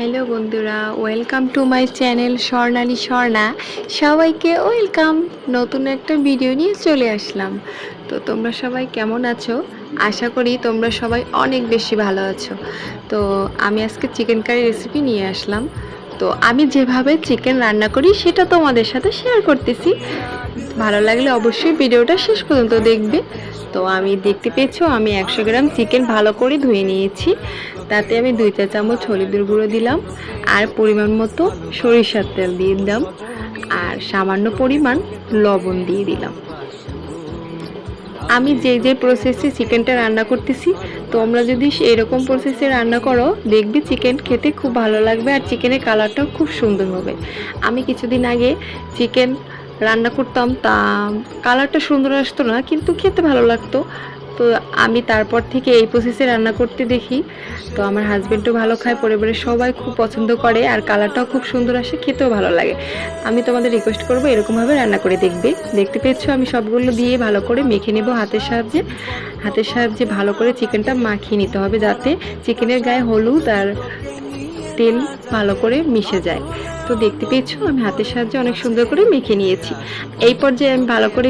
Hello বন্ধুরা, welcome to my channel Swarnali Swarna. সবাইকে welcome, নতুন একটা ভিডিও নিয়ে চলে আসলাম। তো তোমরা সবাই কেমন আছো? আশা করি তোমরা সবাই অনেক বেশি ভালো আছো। তো আমি আজকে চিকেন কারি রেসিপি নিয়ে আসলাম। তো আমি যেভাবে চিকেন রান্না করি, সেটা তোমাদের সাথে শেয়ার করতেছি। ভালো লাগলে অবশ্যই ভিডিওটা শেষ পর্যন্ত দেখবে। তো আমি দেখতে পেয়েছ, আমি একশো গ্রাম চিকেন ভালো করে ধুয়ে নিয়েছি। তাতে আমি দুই চা চামচ হলুদের গুঁড়ো দিলাম, আর পরিমাণ মতো সরিষার তেল দিয়ে দিলাম, আর সামান্য পরিমাণ লবণ দিয়ে দিলাম। আমি যে যে প্রসেসে চিকেনটা রান্না করতেছি, তোমরা যদি এরকম প্রসেসে রান্না করো, দেখবে চিকেন খেতে খুব ভালো লাগবে, আর চিকেনের কালারটাও খুব সুন্দর হবে। আমি কিছুদিন আগে চিকেন রান্না করতাম, তা কালারটা সুন্দর আসতো না, কিন্তু খেতে ভালো লাগতো। তো আমি তারপর থেকে এই প্রসেসে রান্না করতে দেখি। তো আমার হাজব্যান্ডও ভালো খায়, পরিবারের সবাই খুব পছন্দ করে, আর কালারটাও খুব সুন্দর আসে, খেতেও ভালো লাগে। আমি তোমাদের রিকোয়েস্ট করব এরকমভাবে রান্না করে দেখবে। দেখতে পেয়েছ, আমি সবগুলো দিয়ে ভালো করে মেখে নেব হাতের সাহায্যে। হাতের সাহায্যে ভালো করে চিকেনটা মাখিয়ে নিতে হবে, যাতে চিকেনের গায়ে হলুদ আর তেল ভালো করে মিশে যায়। তো দেখতে পেয়েছ? আমি হাতের সাহায্যে অনেক সুন্দর করে মেখে নিয়েছি। এই পর্যায়ে আমি ভালো করে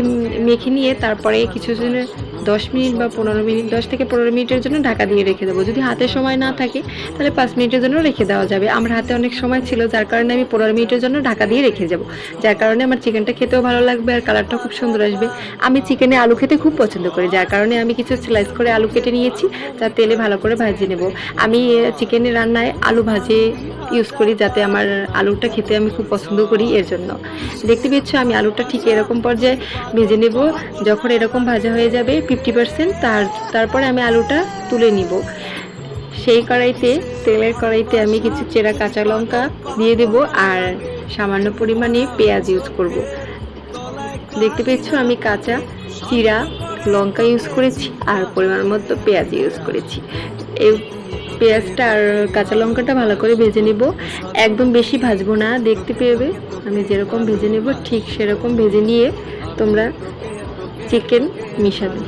মেখে নিয়ে তারপরে কিছু জনের দশ মিনিট বা পনেরো মিনিট, দশ থেকে পনেরো মিনিটের জন্য ঢাকা দিয়ে রেখে দেবো। যদি হাতে সময় না থাকে, তাহলে পাঁচ মিনিটের জন্য রেখে দেওয়া যাবে। আমার হাতে অনেক সময় ছিল, যার কারণে আমি পনেরো মিনিটের জন্য ঢাকা দিয়ে রেখে যাব। যার কারণে আমার চিকেনটা খেতেও ভালো লাগবে আর কালারটাও খুব সুন্দর আসবে। আমি চিকেনে আলু খেতে খুব পছন্দ করি, যার কারণে আমি কিছু স্লাইস করে আলু কেটে নিয়েছি যা তেলে ভালো করে ভাজিয়ে নেব। আমি চিকেনের রান্নায় আলু ভাজে ইউজ করি, যাতে আমার আলুটা খেতে আমি খুব পছন্দ করি এর জন্য। দেখতে পেয়েছ, আমি আলুটা ঠিক এরকম পর্যায়ে ভেজে নেব। যখন এরকম ভাজা হয়ে যাবে ফিফটি পার্সেন্ট তার, তারপরে আমি আলুটা তুলে নিব। সেই কড়াইতে, তেলের কড়াইতে আমি কিছু চেরা কাঁচা লঙ্কা দিয়ে দেব আর সামান্য পরিমাণে পেঁয়াজ ইউজ করব। দেখতে পেয়েছ আমি কাঁচা চিরা লঙ্কা ইউজ করেছি আর পরিমাণ মতো পেঁয়াজ ইউজ করেছি। এই পেঁয়াজটা আর কাঁচা লঙ্কাটা ভালো করে ভেজে নেব। একদম বেশি ভাজবো না, দেখতে পেবে আমি যেরকম ভেজে নেব, ঠিক সেরকম ভেজে নিয়ে তোমরা চিকেন মিশাবে।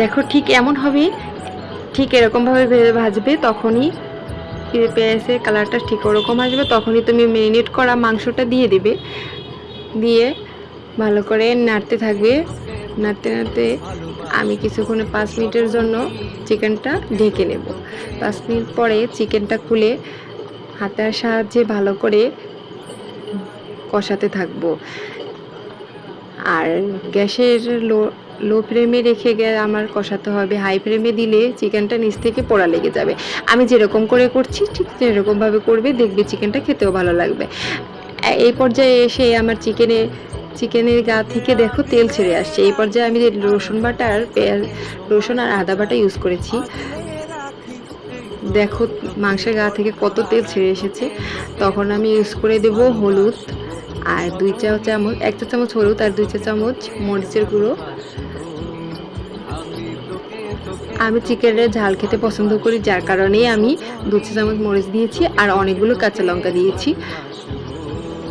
দেখো, ঠিক এমন হবে, ঠিক এরকমভাবে ভেজে ভাজবে, তখনই পেঁয়াজের কালারটা ঠিক ওরকম আসবে, তখনই তুমি ম্যারিনেট করা মাংসটা দিয়ে দেবে। দিয়ে ভালো করে নাড়তে থাকবে। নাড়তে নাড়তে আমি কিছুক্ষণে পাঁচ মিনিটের জন্য চিকেনটা ঢেকে নেব। পাঁচ মিনিট পরে চিকেনটা খুলে হাতের সাহায্যে ভালো করে কষাতে থাকব। আর গ্যাসের লো লো ফ্লেমে রেখে আমার কষাতে হবে। হাই ফ্লেমে দিলে চিকেনটা নিচ থেকে পোড়া লেগে যাবে। আমি যেরকম করে করছি, ঠিক সেরকমভাবে করবে, দেখবে চিকেনটা খেতেও ভালো লাগবে। এই পর্যায়ে এসে আমার চিকেনে, চিকেনের গা থেকে দেখো তেল ছেড়ে আসছে। এই পর্যায়ে আমি রসুন বাটা আর পেঁয়াজ, রসুন আর আদা বাটা ইউজ করেছি। দেখো মাংসের গা থেকে কত তেল ছেড়ে এসেছে। তখন আমি ইউজ করে দেব হলুদ আর দুই চা চামচ, এক চা চামচ হলুদ আর দুই চা চামচ মরিচের গুঁড়ো। আমি চিকেনের ঝাল খেতে পছন্দ করি, যার কারণেই আমি দু চা চামচ মরিচ দিয়েছি আর অনেকগুলো কাঁচা লঙ্কা দিয়েছি।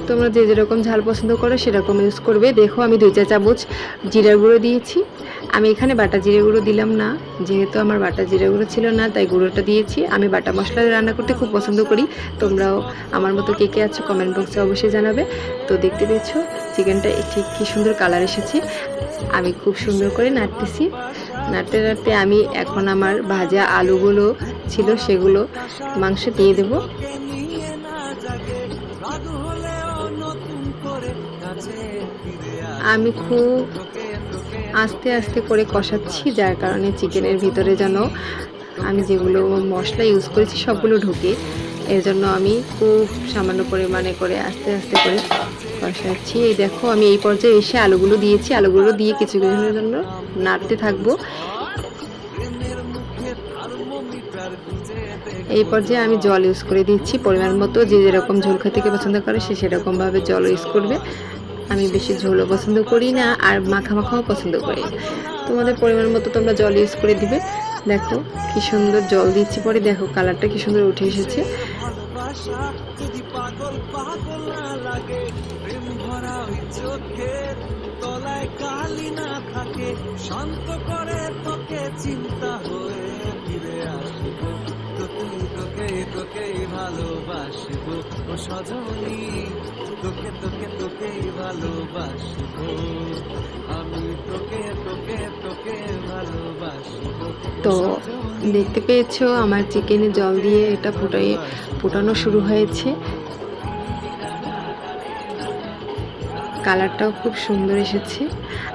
তোমরা যে যেরকম ঝাল পছন্দ করো সেরকম ইউজ করবে। দেখো আমি দুই চা চামচ জিরা গুঁড়ো দিয়েছি। আমি এখানে বাটা জিরে গুঁড়ো দিলাম না। যেহেতু আমার বাটা জিরে গুঁড়ো ছিল না, তাই গুঁড়োটা দিয়েছি। আমি বাটা মশলা রান্না করতে খুব পছন্দ করি। তোমরাও আমার মতো কে কে আছো কমেন্ট বক্সে অবশ্যই জানাবে। তো দেখতে পেয়েছ চিকেনটা ঠিক কী সুন্দর কালার এসেছে। আমি খুব সুন্দর করে নাড়তেছি। নাড়তে নাড়তে আমি এখন আমার ভাজা আলুগুলো ছিল সেগুলো মাংস দিয়ে দেবো। আমি খুব আস্তে আস্তে করে কষাচ্ছি, যার কারণে চিকেনের ভিতরে যেন আমি যেগুলো মশলা ইউজ করেছি সবগুলো ঢুকে। এর জন্য আমি খুব সামান্য পরিমাণে করে আস্তে আস্তে করে কষাচ্ছি। এই দেখো, আমি এই পর্যায়ে এসে আলুগুলো দিয়েছি। আলুগুলো দিয়ে কিছু কিছুক্ষণের জন্য নাড়তে থাকব। এই পর্যায়ে আমি জল ইউজ করে দিচ্ছি। পরিমাণ মতো যে যেরকম ঝোল খেতে পছন্দ করে সে সেরকমভাবে জল ইউজ করবে। আমি বেশি ঝোলও পছন্দ করি না আর মাখা মাখাও পছন্দ করি। না। তোমাদের পরিমাণ মতো তোমরা জল ইউজ করে দিবে। দেখো কি সুন্দর জল দিচ্ছি পরে। দেখো কালারটা কি সুন্দর উঠে এসেছে। যদি পাগল পাগল না ভরা ওই চোখের তলা না থাকে, শান্ত করে তোকে চিন্তা হয়ে তোকে ভালোবাসব। ও সজনী তোকে তোকে তোকে ভালোবাসব। আমি তোকে তোকে তোকে ভালোবাসব। তো দেখতে পেয়েছ আমার চিকেনে জল দিয়ে এটা ফুটাই ফুটানো শুরু হয়েছে। কালারটাও খুব সুন্দর এসেছে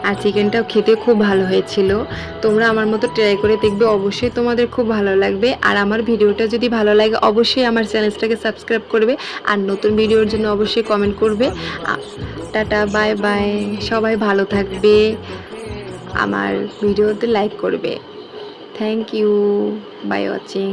আর চিকেনটাও খেতে খুব ভালো হয়েছিল। তোমরা আমার মতো ট্রাই করে দেখবে, অবশ্যই তোমাদের খুব ভালো লাগবে। আর আমার ভিডিওটা যদি ভালো লাগে, অবশ্যই আমার চ্যানেলটাকে সাবস্ক্রাইব করবে। আর নতুন ভিডিওর জন্য অবশ্যই কমেন্ট করবে। টাটা বাই বাই সবাই ভালো থাকবে। আমার ভিডিওতে লাইক করবে। Thank you by watching